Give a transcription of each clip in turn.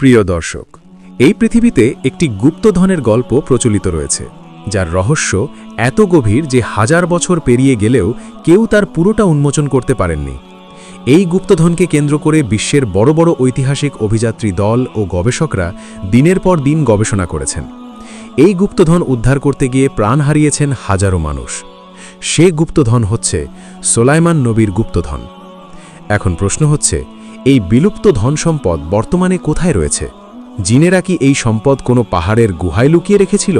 প্রিয় দর্শক, এই পৃথিবীতে একটি গুপ্তধনের গল্প প্রচলিত রয়েছে, যার রহস্য এত গভীর যে হাজার বছর পেরিয়ে গেলেও কেউ তার পুরোটা উন্মোচন করতে পারেননি। এই গুপ্তধনকে কেন্দ্র করে বিশ্বের বড় বড় ঐতিহাসিক অভিযাত্রী দল ও গবেষকরা দিনের পর দিন গবেষণা করেছেন। এই গুপ্তধন উদ্ধার করতে গিয়ে প্রাণ হারিয়েছেন হাজারো মানুষ। সে গুপ্তধন হচ্ছে সোলাইমান নবীর গুপ্তধন। এখন প্রশ্ন হচ্ছে এই বিলুপ্ত ধন সম্পদ বর্তমানে কোথায় রয়েছে? জিনেরা কি এই সম্পদ কোনো পাহাড়ের গুহায় লুকিয়ে রেখেছিল,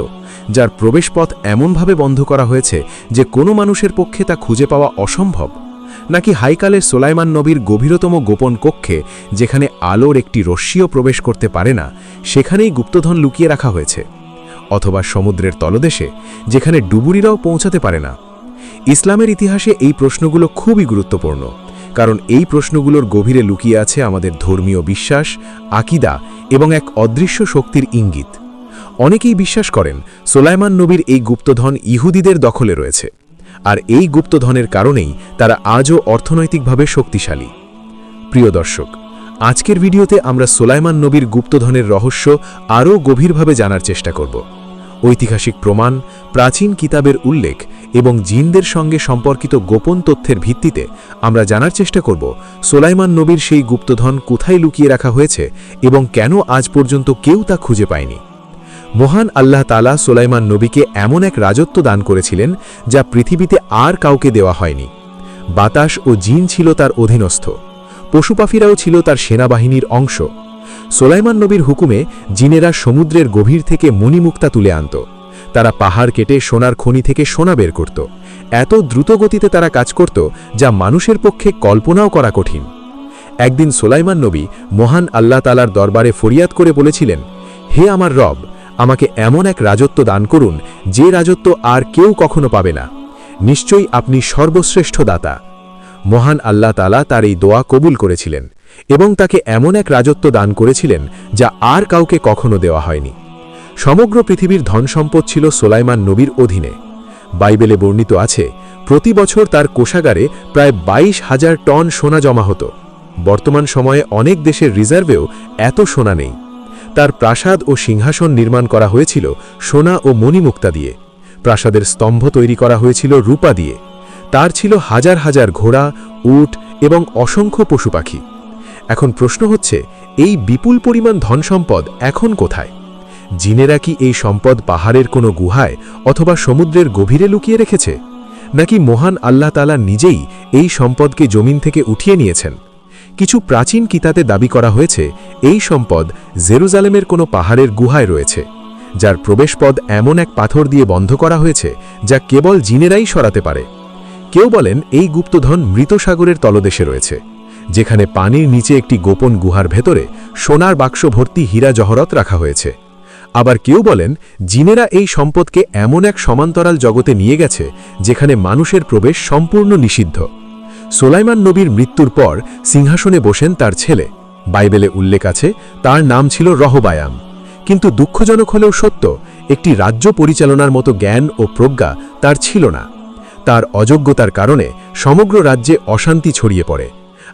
যার প্রবেশপথ এমনভাবে বন্ধ করা হয়েছে যে কোনো মানুষের পক্ষে তা খুঁজে পাওয়া অসম্ভব? নাকি হাইকালের সোলাইমান নবীর গভীরতম গোপন কক্ষে, যেখানে আলোর একটি রশ্মিও প্রবেশ করতে পারে না, সেখানেই গুপ্তধন লুকিয়ে রাখা হয়েছে? অথবা সমুদ্রের তলদেশে, যেখানে ডুবুরিরাও পৌঁছাতে পারে না? ইসলামের ইতিহাসে এই প্রশ্নগুলো খুবই গুরুত্বপূর্ণ। কারণ এই প্রশ্নগুলোর গভীরে লুকিয়ে আছে আমাদের ধর্মীয় বিশ্বাস, আকিদা এবং এক অদৃশ্য শক্তির ইঙ্গিত। অনেকেই বিশ্বাস করেন সোলাইমান নবীর এই গুপ্তধন ইহুদিদের দখলে রয়েছে, আর এই গুপ্তধনের কারণেই তারা আজও অর্থনৈতিকভাবে শক্তিশালী। প্রিয় দর্শক, আজকের ভিডিওতে আমরা সোলাইমান নবীর গুপ্তধনের রহস্য আরও গভীরভাবে জানার চেষ্টা করব। ঐতিহাসিক প্রমাণ, প্রাচীন কিতাবের উল্লেখ এবং জিনদের সঙ্গে সম্পর্কিত গোপন তথ্যের ভিত্তিতে আমরা জানার চেষ্টা করব, সোলাইমান নবীর সেই গুপ্তধন কোথায় লুকিয়ে রাখা হয়েছে এবং কেন আজ পর্যন্ত কেউ তা খুঁজে পায়নি। মহান আল্লাহ তালা সোলাইমান নবীকে এমন এক রাজত্ব দান করেছিলেন যা পৃথিবীতে আর কাউকে দেওয়া হয়নি। বাতাস ও জিন ছিল তার অধীনস্থ। পশুপাখিরাও ছিল তার সেনাবাহিনীর অংশ। সোলাইমান নবীর হুকুমে জিনেরা সমুদ্রের গভীর থেকে মণিমুক্তা তুলে আনত। তারা পাহাড় কেটে সোনার খনি থেকে সোনা বের করত। এত দ্রুত গতিতে তারা কাজ করত, যা মানুষের পক্ষে কল্পনাও করা কঠিন। একদিন সোলাইমান নবী মহান আল্লাহ তালার দরবারে ফরিয়াদ করে বলেছিলেন, হে আমার রব, আমাকে এমন এক রাজত্ব দান করুন, যে রাজত্ব আর কেউ কখনো পাবে না। নিশ্চয়ই আপনি সর্বশ্রেষ্ঠ দাতা। মহান আল্লাহ তালা তার এই দোয়া কবুল করেছিলেন। এবং তাকে এমন এক রাজত্ব দান করেছিলেন যা আর কাউকে কখনো দেওয়া হয়নি। সমগ্র পৃথিবীর ধনসম্পদ ছিল সোলাইমান নবীর অধীনে। বাইবেলে বর্ণিত আছে, প্রতি বছর তার কোষাগারে প্রায় বাইশ হাজার টন সোনা জমা হতো। বর্তমান সময়ে অনেক দেশের রিজার্ভেও এত সোনা নেই। তার প্রাসাদ ও সিংহাসন নির্মাণ করা হয়েছিল সোনা ও মণিমুক্তা দিয়ে। প্রাসাদের স্তম্ভ তৈরি করা হয়েছিল রূপা দিয়ে। তার ছিল হাজার হাজার ঘোড়া, উট এবং অসংখ্য পশু পাখি। এখন প্রশ্ন হচ্ছে, এই বিপুল পরিমাণ ধনসম্পদ এখন কোথায়? জিনেরা কি এই সম্পদ পাহাড়ের কোনো গুহায় অথবা সমুদ্রের গভীরে লুকিয়ে রেখেছে? নাকি মহান আল্লাহ তালা নিজেই এই সম্পদকে জমিন থেকে উঠিয়ে নিয়েছেন? কিছু প্রাচীন কিতাতে দাবি করা হয়েছে, এই সম্পদ জেরুজালেমের কোনো পাহাড়ের গুহায় রয়েছে, যার প্রবেশপদ এমন এক পাথর দিয়ে বন্ধ করা হয়েছে যা কেবল জিনেরাই সরাতে পারে। কেউ বলেন এই গুপ্তধন মৃত সাগরের তলদেশে রয়েছে। যেখানে পানির নিচে একটি গোপন গুহার ভেতরে সোনার বাক্স ভর্তি হীরা জহরত রাখা হয়েছে। আবার কেউ বলেন, জিনেরা এই সম্পদকে এমন এক সমান্তরাল জগতে নিয়ে গেছে, যেখানে মানুষের প্রবেশ সম্পূর্ণ নিষিদ্ধ। সোলাইমান নবীর মৃত্যুর পর সিংহাসনে বসেন তার ছেলে। বাইবেলে উল্লেখ আছে, তার নাম ছিল রহবায়াম। কিন্তু দুঃখজনক হলেও সত্য, একটি রাজ্য পরিচালনার মতো জ্ঞান ও প্রজ্ঞা তার ছিল না। তার অযোগ্যতার কারণে সমগ্র রাজ্যে অশান্তি ছড়িয়ে পড়ে।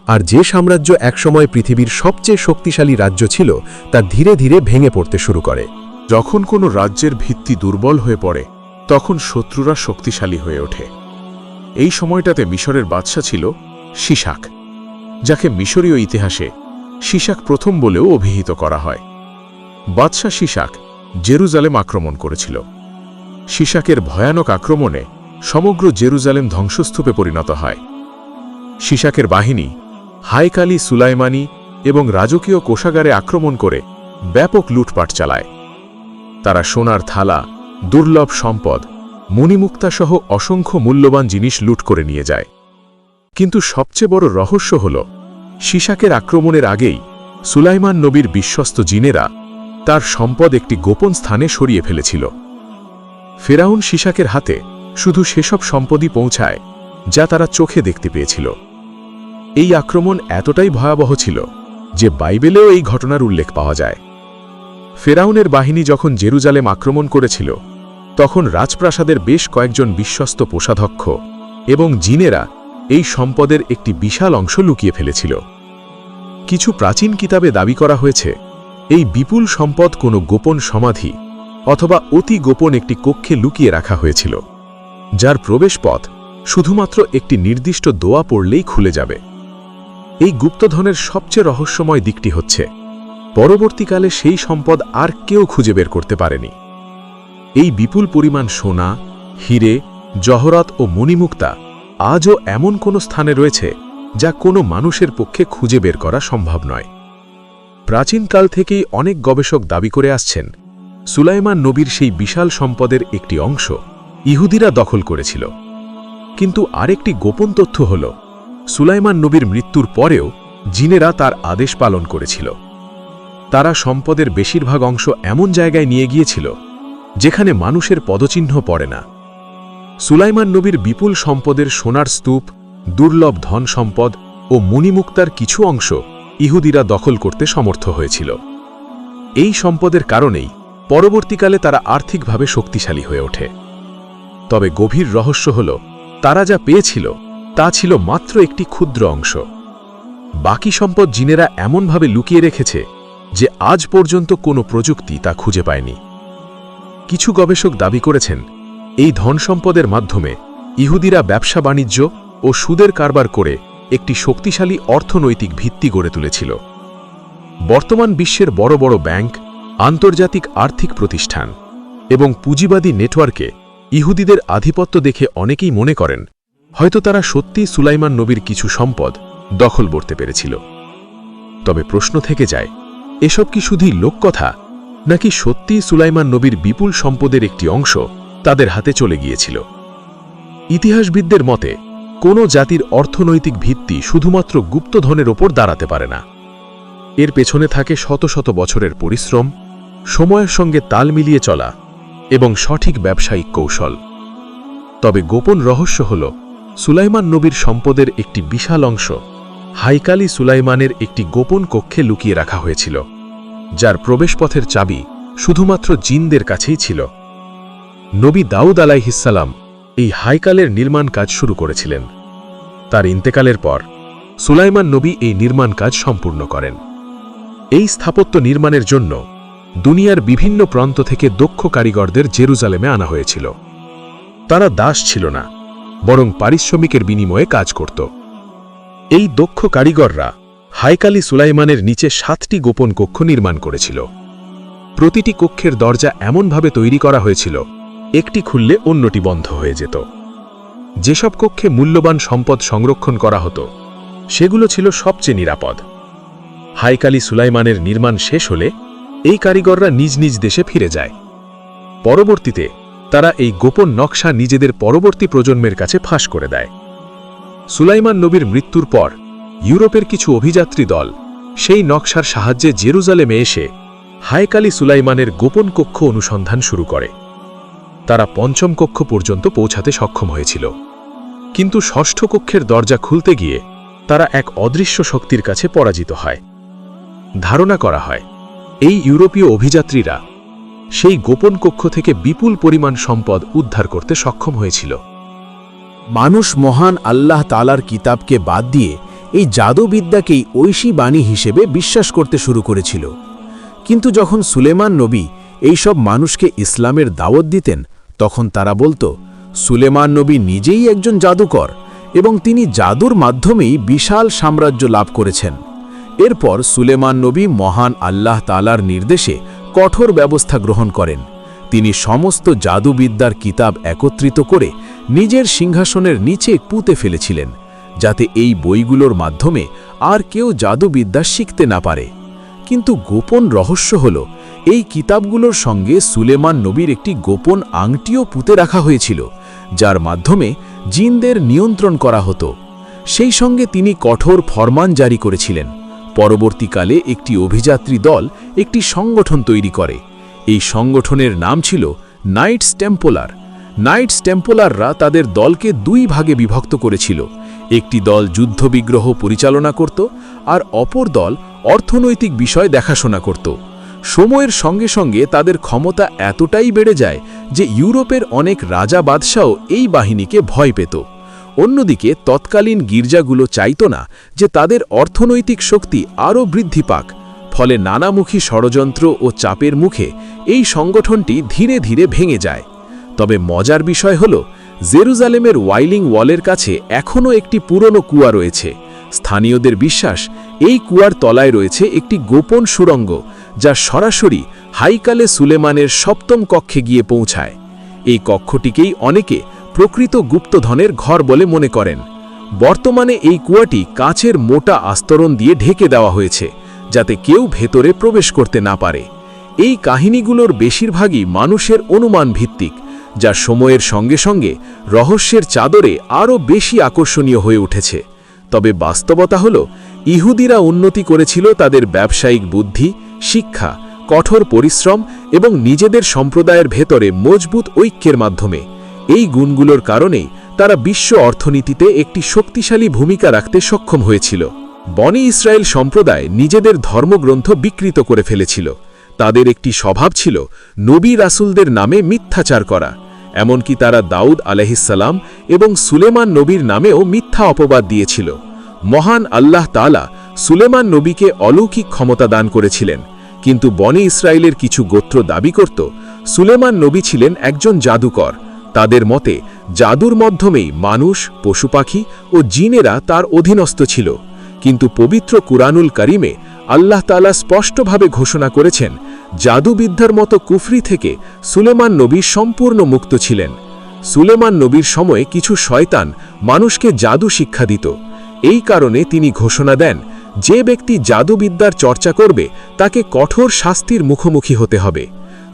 আর যে সাম্রাজ্য একসময় পৃথিবীর সবচেয়ে শক্তিশালী রাজ্য ছিল, তা ধীরে ধীরে ভেঙে পড়তে শুরু করে। যখন কোনো রাজ্যের ভিত্তি দুর্বল হয়ে পড়ে, তখন শত্রুরা শক্তিশালী হয়ে ওঠে। এই সময়টাতে মিশরের বাদশা ছিল শিশাক যাকে মিশরীয় ইতিহাসে শিশাক প্রথম বলেও অভিহিত করা হয়। বাদশা শিশাক জেরুজালেম আক্রমণ করেছিল। শিশাকের ভয়ানক আক্রমণে সমগ্র জেরুজালেম ধ্বংসস্তূপে পরিণত হয়। শিশাকের বাহিনী হাইকালি সুলাইমানি এবং রাজকীয় কোষাগারে আক্রমণ করে ব্যাপক লুটপাট চালায়। তারা সোনার থালা, দুর্লভ সম্পদ, মণিমুক্তাসহ অসংখ্য মূল্যবান জিনিস লুট করে নিয়ে যায়। কিন্তু সবচেয়ে বড় রহস্য হল সিসাকের আক্রমণের আগেই সুলাইমান নবীর বিশ্বস্ত জিনেরা তার সম্পদ একটি গোপন স্থানে সরিয়ে ফেলেছিল। ফেরাউন সিসাকের হাতে শুধু সেসব সম্পদই পৌঁছায়, যা তারা চোখে দেখতে পেয়েছিল। এই আক্রমণ এতটাই ভয়াবহ ছিল যে বাইবেলেও এই ঘটনার উল্লেখ পাওয়া যায়। ফেরাউনের বাহিনী যখন জেরুজালেম আক্রমণ করেছিল, তখন রাজপ্রাসাদের বেশ কয়েকজন বিশ্বস্ত কোষাধ্যক্ষ এবং জিনেরা এই সম্পদের একটি বিশাল অংশ লুকিয়ে ফেলেছিল। কিছু প্রাচীন কিতাবে দাবি করা হয়েছে, এই বিপুল সম্পদ কোনো গোপন সমাধি অথবা অতি গোপন একটি কক্ষে লুকিয়ে রাখা হয়েছিল, যার প্রবেশপথ শুধুমাত্র একটি নির্দিষ্ট দোয়া পড়লেই খুলে যাবে। এই গুপ্তধনের সবচেয়ে রহস্যময় দিকটি হচ্ছে, পরবর্তীকালে সেই সম্পদ আর কেউ খুঁজে বের করতে পারেনি। এই বিপুল পরিমাণ সোনা, হিরে, জহরত ও মণিমুক্তা আজও এমন কোনো স্থানে রয়েছে যা কোনো মানুষের পক্ষে খুঁজে বের করা সম্ভব নয়। প্রাচীনকাল থেকেই অনেক গবেষক দাবি করে আসছেন, সুলাইমান নবীর সেই বিশাল সম্পদের একটি অংশ ইহুদিরা দখল করেছিল। কিন্তু আরেকটি গোপন তথ্য হল সুলাইমান নবীর মৃত্যুর পরেও জিনেরা তার আদেশ পালন করেছিল। তারা সম্পদের বেশিরভাগ অংশ এমন জায়গায় নিয়ে গিয়েছিল, যেখানে মানুষের পদচিহ্ন পড়ে না। সুলাইমান নবীর বিপুল সম্পদের সোনার স্তূপ, দুর্লভ ধন সম্পদ ও মণিমুক্তার কিছু অংশ ইহুদিরা দখল করতে সমর্থ হয়েছিল। এই সম্পদের কারণেই পরবর্তীকালে তারা আর্থিকভাবে শক্তিশালী হয়ে ওঠে। তবে গভীর রহস্য হল, তারা যা পেয়েছিল তা ছিল মাত্র একটি ক্ষুদ্র অংশ। বাকি সম্পদ জিনেরা এমনভাবে লুকিয়ে রেখেছে যে আজ পর্যন্ত কোনো প্রযুক্তি তা খুঁজে পায়নি। কিছু গবেষক দাবি করেছেন, এই ধন সম্পদের মাধ্যমে ইহুদিরা ব্যবসা বাণিজ্য ও সুদের কারবার করে একটি শক্তিশালী অর্থনৈতিক ভিত্তি গড়ে তুলেছিল। বর্তমান বিশ্বের বড় বড় ব্যাংক, আন্তর্জাতিক আর্থিক প্রতিষ্ঠান এবং পুঁজিবাদী নেটওয়ার্কে ইহুদিদের আধিপত্য দেখে অনেকেই মনে করেন হয়তো তারা সত্যি সুলাইমান নবীর কিছু সম্পদ দখল করতে পেরেছিল। তবে প্রশ্ন থেকে যায়, এসব কি শুধুই লোককথা, নাকি সত্যি সুলাইমান নবীর বিপুল সম্পদের একটি অংশ তাদের হাতে চলে গিয়েছিল? ইতিহাসবিদদের মতে, কোনো জাতির অর্থনৈতিক ভিত্তি শুধুমাত্র গুপ্তধনের ওপর দাঁড়াতে পারে না। এর পেছনে থাকে শত শত বছরের পরিশ্রম, সময়ের সঙ্গে তাল মিলিয়ে চলা এবং সঠিক ব্যবসায়িক কৌশল। তবে গোপন রহস্য হল সুলাইমান নবীর সম্পদের একটি বিশাল অংশ হাইকালি সুলাইমানের একটি গোপন কক্ষে লুকিয়ে রাখা হয়েছিল, যার প্রবেশপথের চাবি শুধুমাত্র জিনদের কাছেই ছিল। নবী দাউদ আলাইহিসাল্লাম এই হাইকালের নির্মাণ কাজ শুরু করেছিলেন। তার ইন্তেকালের পর সুলাইমান নবী এই নির্মাণ কাজ সম্পূর্ণ করেন। এই স্থাপত্য নির্মাণের জন্য দুনিয়ার বিভিন্ন প্রান্ত থেকে দক্ষ কারিগরদের জেরুজালেমে আনা হয়েছিল। তারা দাস ছিল না বরং পারিশ্রমিকের বিনিময়ে কাজ করত। এই দক্ষ কারিগররা হাইকালি সুলাইমানের নিচে সাতটি গোপন কক্ষ নির্মাণ করেছিল। প্রতিটি কক্ষের দরজা এমনভাবে তৈরি করা হয়েছিল, একটি খুললে অন্যটি বন্ধ হয়ে যেত। যেসব কক্ষে মূল্যবান সম্পদ সংরক্ষণ করা হতো, সেগুলো ছিল সবচেয়ে নিরাপদ। হাইকালি সুলাইমানের নির্মাণ শেষ হলে এই কারিগররা নিজ নিজ দেশে ফিরে যায়। পরবর্তীতে তারা এই গোপন নকশা নিজেদের পরবর্তী প্রজন্মের কাছে ফাঁস করে দেয়। সুলাইমান নবীর মৃত্যুর পর ইউরোপের কিছু অভিযাত্রী দল সেই নকশার সাহায্যে জেরুজালেমে এসে হায়কালি সুলাইমানের গোপন কক্ষ অনুসন্ধান শুরু করে। তারা পঞ্চম কক্ষ পর্যন্ত পৌঁছাতে সক্ষম হয়েছিল। কিন্তু ষষ্ঠ কক্ষের দরজা খুলতে গিয়ে তারা এক অদৃশ্য শক্তির কাছে পরাজিত হয়। ধারণা করা হয়, এই ইউরোপীয় অভিযাত্রীরা সেই গোপন কক্ষ থেকে বিপুল পরিমাণ সম্পদ উদ্ধার করতে সক্ষম হয়েছিল। মানুষ মহান আল্লাহ তালার কিতাবকে বাদ দিয়ে এই জাদুবিদ্যাকেই ঐশী বাণী হিসেবে বিশ্বাস করতে শুরু করেছিল। কিন্তু যখন সুলেমান নবী এইসব মানুষকে ইসলামের দাওয়াত দিতেন, তখন তারা বলতো, সুলেমান নবী নিজেই একজন জাদুকর এবং তিনি জাদুর মাধ্যমেই বিশাল সাম্রাজ্য লাভ করেছেন। এরপর সুলেমান নবী মহান আল্লাহ তালার নির্দেশে কঠোর ব্যবস্থা গ্রহণ করেন। তিনি সমস্ত জাদুবিদ্যার কিতাব একত্রিত করে নিজের সিংহাসনের নিচে পুঁতে ফেলেছিলেন, যাতে এই বইগুলোর মাধ্যমে আর কেউ জাদুবিদ্যা শিখতে না পারে। কিন্তু গোপন রহস্য হল, এই কিতাবগুলোর সঙ্গে সুলেমান নবীর একটি গোপন আংটিও পুঁতে রাখা হয়েছিল, যার মাধ্যমে জিনদের নিয়ন্ত্রণ করা হতো। সেই সঙ্গে তিনি কঠোর ফরমান জারি করেছিলেন। পরবর্তীকালে একটি অভিযাত্রী দল একটি সংগঠন তৈরি করে। এই সংগঠনের নাম ছিল নাইটস টেম্পোলার। নাইটস টেম্পোলাররা তাদের দলকে দুই ভাগে বিভক্ত করেছিল। একটি দল যুদ্ধবিগ্রহ পরিচালনা করত আর অপর দল অর্থনৈতিক বিষয় দেখাশোনা করত। সময়ের সঙ্গে সঙ্গে তাদের ক্ষমতা এতটাই বেড়ে যায় যে ইউরোপের অনেক রাজা বাদশাও এই বাহিনীকে ভয় পেত। অন্যদিকে তৎকালীন গির্জাগুলো চাইত না যে তাদের অর্থনৈতিক শক্তি আরও বৃদ্ধি পাক, ফলে নানামুখী ষড়যন্ত্র ও চাপের মুখে এই সংগঠনটি ধীরে ধীরে ভেঙে যায়। তবে মজার বিষয় হল, জেরুজালেমের ওয়াইলিং ওয়ালের কাছে এখনও একটি পুরনো কুয়া রয়েছে। স্থানীয়দের বিশ্বাস, এই কুয়ার তলায় রয়েছে একটি গোপন সুড়ঙ্গ যা সরাসরি হাইকালে সুলেমানের সপ্তম কক্ষে গিয়ে পৌঁছায়। এই কক্ষটিকেই অনেকে প্রকৃত গুপ্তধনের ঘর বলে মনে করেন। বর্তমানে এই কুয়াটি কাচের মোটা আস্তরণ দিয়ে ঢেকে দেওয়া হয়েছে, যাতে কেউ ভেতরে প্রবেশ করতে না পারে। এই কাহিনীগুলোর বেশিরভাগই মানুষের অনুমান ভিত্তিক, যা সময়ের সঙ্গে সঙ্গে রহস্যের চাদরে আরও বেশি আকর্ষণীয় হয়ে উঠেছে। তবে বাস্তবতা হল, ইহুদিরা উন্নতি করেছিল তাদের ব্যবসায়িক বুদ্ধি, শিক্ষা, কঠোর পরিশ্রম এবং নিজেদের সম্প্রদায়ের ভেতরে মজবুত ঐক্যের মাধ্যমে। এই গুণগুলোর কারণেই তারা বিশ্ব অর্থনীতিতে একটি শক্তিশালী ভূমিকা রাখতে সক্ষম হয়েছিল। বনি ইসরায়েল সম্প্রদায় নিজেদের ধর্মগ্রন্থ বিকৃত করে ফেলেছিল। তাদের একটি স্বভাব ছিল নবী রাসুলদের নামে মিথ্যাচার করা। এমনকি তারা দাউদ আলহিসাল্লাম এবং সুলেমান নবীর নামেও মিথ্যা অপবাদ দিয়েছিল। মহান আল্লাহ তালা সুলেমান নবীকে অলৌকিক ক্ষমতা দান করেছিলেন। কিন্তু বনে ইসরায়েলের কিছু গোত্র দাবি করত, সুলেমান নবী ছিলেন একজন জাদুকর। তাদের মতে, জাদুর মাধ্যমেই মানুষ, পশু পাখি ও জিনেরা তার অধীনস্থ ছিল। কিন্তু পবিত্র কুরআনুল করিমে আল্লাহ তালা স্পষ্টভাবে ঘোষণা করেছেন, জাদুবিদ্যার মতো কুফরি থেকে সুলেমান নবী সম্পূর্ণ মুক্ত ছিলেন। সুলেমান নবীর সময়ে কিছু শয়তান মানুষকে জাদু শিক্ষা দিত। এই কারণে তিনি ঘোষণা দেন, যে ব্যক্তি জাদুবিদ্যার চর্চা করবে, তাকে কঠোর শাস্তির মুখোমুখি হতে হবে।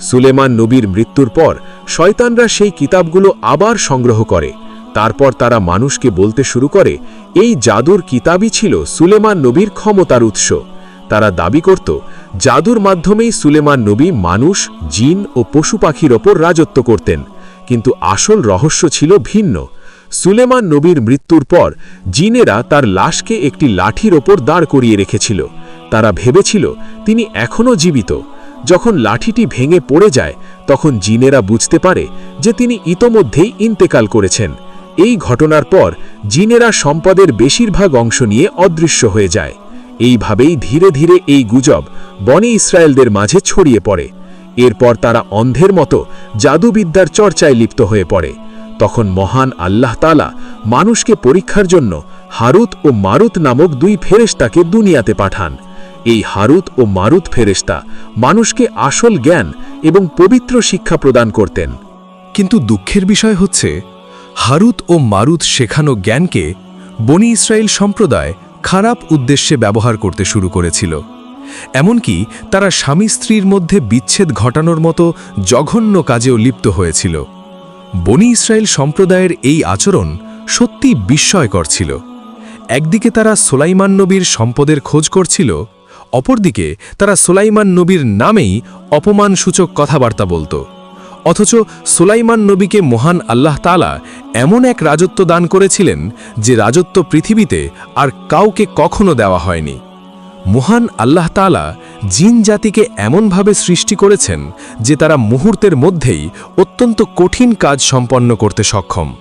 সুলেমান নবীর মৃত্যুর পর শয়তানরা সেই কিতাবগুলো আবার সংগ্রহ করে। তারপর তারা মানুষকে বলতে শুরু করে, এই জাদুর কিতাবই ছিল সুলেমান নবীর ক্ষমতার উৎস। তারা দাবি করত, জাদুর মাধ্যমেই সুলেমান নবী মানুষ, জিন ও পশু পাখির ওপর রাজত্ব করতেন। কিন্তু আসল রহস্য ছিল ভিন্ন। সুলেমান নবীর মৃত্যুর পর জিনেরা তার লাশকে একটি লাঠির ওপর দাঁড় করিয়ে রেখেছিল। তারা ভেবেছিল, তিনি এখনও জীবিত। যখন লাঠিটি ভেঙে পড়ে যায়, তখন জিনেরা বুঝতে পারে যে তিনি ইতোমধ্যেই ইন্তেকাল করেছেন। এই ঘটনার পর জিনেরা সম্পদের বেশিরভাগ অংশ নিয়ে অদৃশ্য হয়ে যায়। এইভাবেই ধীরে ধীরে এই গুজব বনে ইসরায়েলদের মাঝে ছড়িয়ে পড়ে। এরপর তারা অন্ধের মতো জাদুবিদ্যার চর্চায় লিপ্ত হয়ে পড়ে। তখন মহান আল্লাহ তালা মানুষকে পরীক্ষার জন্য হারুত ও মারুত নামক দুই ফেরেশতাকে দুনিয়াতে পাঠান। এই হারুত ও মারুত ফেরেশতা মানুষকে আসল জ্ঞান এবং পবিত্র শিক্ষা প্রদান করতেন। কিন্তু দুঃখের বিষয় হচ্ছে, হারুত ও মারুত শেখানো জ্ঞানকে বনি ইসরায়েল সম্প্রদায় খারাপ উদ্দেশ্যে ব্যবহার করতে শুরু করেছিল। এমনকি তারা স্বামী স্ত্রীর মধ্যে বিচ্ছেদ ঘটানোর মতো জঘন্য কাজেও লিপ্ত হয়েছিল। বনি ইসরায়েল সম্প্রদায়ের এই আচরণ সত্যি বিস্ময়কর ছিল। একদিকে তারা সোলাইমান নবীর সম্পদের খোঁজ করছিল অপরদিকে তারা সোলাইমান নবীর নামেই অপমানসূচক কথাবার্তা বলত। অথচ সোলাইমান নবীকে মহান আল্লাহ তালা এমন এক রাজত্ব দান করেছিলেন যে রাজত্ব পৃথিবীতে আর কাউকে কখনো দেওয়া হয়নি। মহান আল্লাহ তালা জিন জাতিকে এমনভাবে সৃষ্টি করেছেন যে তারা মুহূর্তের মধ্যেই অত্যন্ত কঠিন কাজ সম্পন্ন করতে সক্ষম।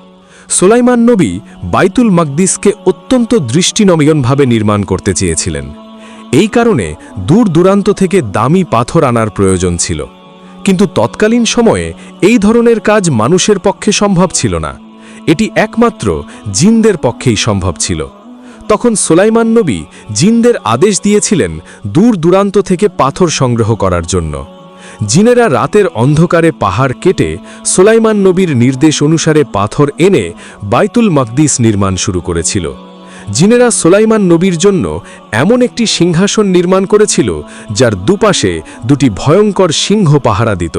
সোলাইমান নবী বাইতুল মাকদিসকে অত্যন্ত দৃষ্টিনমীয়নভাবে নির্মাণ করতে চেয়েছিলেন। এই কারণে দূর দূরান্ত থেকে দামি পাথর আনার প্রয়োজন ছিল। কিন্তু তৎকালীন সময়ে এই ধরনের কাজ মানুষের পক্ষে সম্ভব ছিল না। এটি একমাত্র জিনদের পক্ষেই সম্ভব ছিল। তখন সোলাইমান নবী জিনদের আদেশ দিয়েছিলেন দূর দূরান্ত থেকে পাথর সংগ্রহ করার জন্য। জিনেরা রাতের অন্ধকারে পাহাড় কেটে সোলাইমান নবীর নির্দেশ অনুসারে পাথর এনে বাইতুল মকদিস নির্মাণ শুরু করেছিল। জিনেরা সোলাইমান নবীর জন্য এমন একটি সিংহাসন নির্মাণ করেছিল, যার দুপাশে দুটি ভয়ঙ্কর সিংহ পাহারা দিত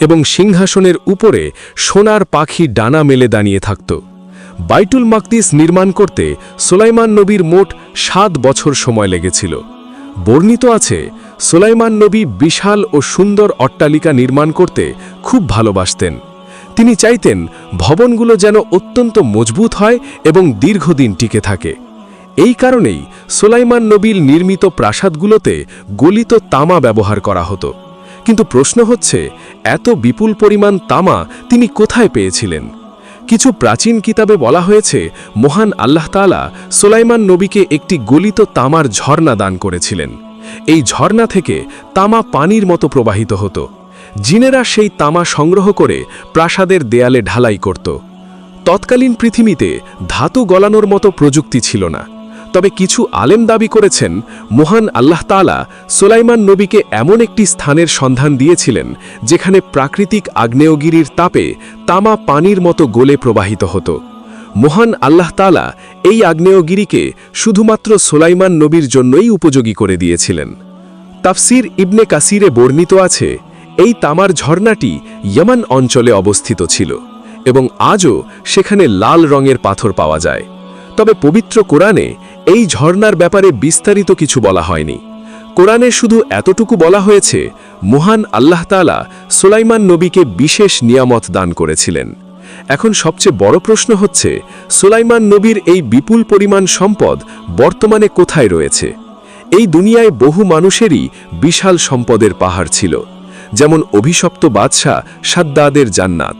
এবং সিংহাসনের উপরে সোনার পাখি ডানা মেলে দাঁড়িয়ে থাকত। বাইটুল মাকদিস নির্মাণ করতে সোলাইমান নবীর মোট সাত বছর সময় লেগেছিল। বর্ণিত আছে, সোলাইমান নবী বিশাল ও সুন্দর অট্টালিকা নির্মাণ করতে খুব ভালোবাসতেন। তিনি চাইতেন ভবনগুলো যেন অত্যন্ত মজবুত হয় এবং দীর্ঘদিন টিকে থাকে। এই কারণেই সোলাইমান নবীর নির্মিত প্রাসাদগুলোতে গলিত তামা ব্যবহার করা হতো। কিন্তু প্রশ্ন হচ্ছে, এত বিপুল পরিমাণ তামা তিনি কোথায় পেয়েছিলেন? কিছু প্রাচীন কিতাবে বলা হয়েছে, মহান আল্লাহ তালা সোলাইমান নবীকে একটি গলিত তামার ঝর্ণা দান করেছিলেন। এই ঝর্ণা থেকে তামা পানির মতো প্রবাহিত হতো। জিনেরা সেই তামা সংগ্রহ করে প্রাসাদের দেয়ালে ঢালাই করত। তৎকালীন পৃথিবীতে ধাতু গলানোর মতো প্রযুক্তি ছিল না। তবে কিছু আলেম দাবি করেছেন, মহান আল্লাহ তালা সোলাইমান নবীকে এমন একটি স্থানের সন্ধান দিয়েছিলেন, যেখানে প্রাকৃতিক আগ্নেয়গিরির তাপে তামা পানির মতো গোলে প্রবাহিত হতো। মহান আল্লাহ তালা এই আগ্নেয়গিরিকে শুধুমাত্র সোলাইমান নবীর জন্যই উপযোগী করে দিয়েছিলেন। তাফসির ইবনে কাসিরে বর্ণিত আছে, এই তামার ঝর্ণাটি ইয়মান অঞ্চলে অবস্থিত ছিল এবং আজও সেখানে লাল রঙের পাথর পাওয়া যায়। তবে পবিত্র কোরআনে এই ঝর্ণার ব্যাপারে বিস্তারিত কিছু বলা হয়নি। কোরআনে শুধু এতটুকু বলা হয়েছে, মহান আল্লাহ তালা সুলাইমান নবীকে বিশেষ নিয়ামত দান করেছিলেন। এখন সবচেয়ে বড় প্রশ্ন হচ্ছে, সুলাইমান নবীর এই বিপুল পরিমাণ সম্পদ বর্তমানে কোথায় রয়েছে? এই দুনিয়ায় বহু মানুষেরই বিশাল সম্পদের পাহাড় ছিল, যেমন অভিশপ্ত বাদশাহ সাদ্দাদের জান্নাত,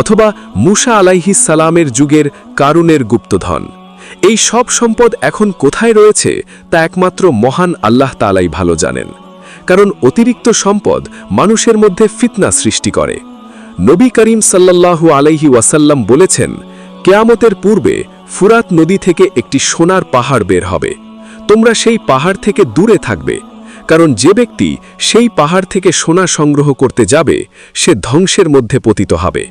অথবা মুসা আলাইহিস সালামের যুগের কারুনের গুপ্তধন। এই সব সম্পদ এখন কোথায় রয়েছে তা একমাত্র মহান আল্লাহ তালাই ভালো জানেন। কারণ অতিরিক্ত সম্পদ মানুষের মধ্যে ফিতনা সৃষ্টি করে। নবী করিম সাল্লাল্লাহু আলাইহি ওয়াসাল্লাম বলেছেন, কেয়ামতের পূর্বে ফুরাত নদী থেকে একটি সোনার পাহাড় বের হবে। তোমরা সেই পাহাড় থেকে দূরে থাকবে। কারণ যে ব্যক্তি সেই পাহাড় থেকে সোনা সংগ্রহ করতে যাবে, সে ধ্বংসের মধ্যে পতিত হবে।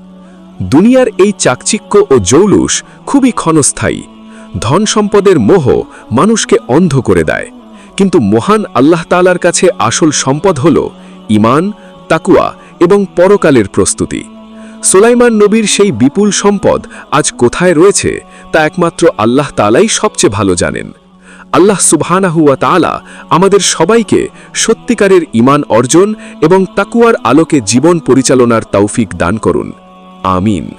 দুনিয়ার এই চাকচিক্য ও জৌলুস খুবই ক্ষণস্থায়ী। ধন সম্পদের মোহ মানুষকে অন্ধ করে দেয়। কিন্তু মহান আল্লাহ তালার কাছে আসল সম্পদ হল ইমান তাকুয়া এবং পরকালের প্রস্তুতি। সোলাইমান নবীর সেই বিপুল সম্পদ আজ কোথায় রয়েছে তা একমাত্র আল্লাহ তালাই সবচেয়ে ভালো জানেন। আল্লাহ সুবহানাহুয়া তাআলা আমাদের সবাইকে সত্যিকারের ইমান অর্জন এবং তাকুয়ার আলোকে জীবন পরিচালনার তৌফিক দান করুন। আমিন।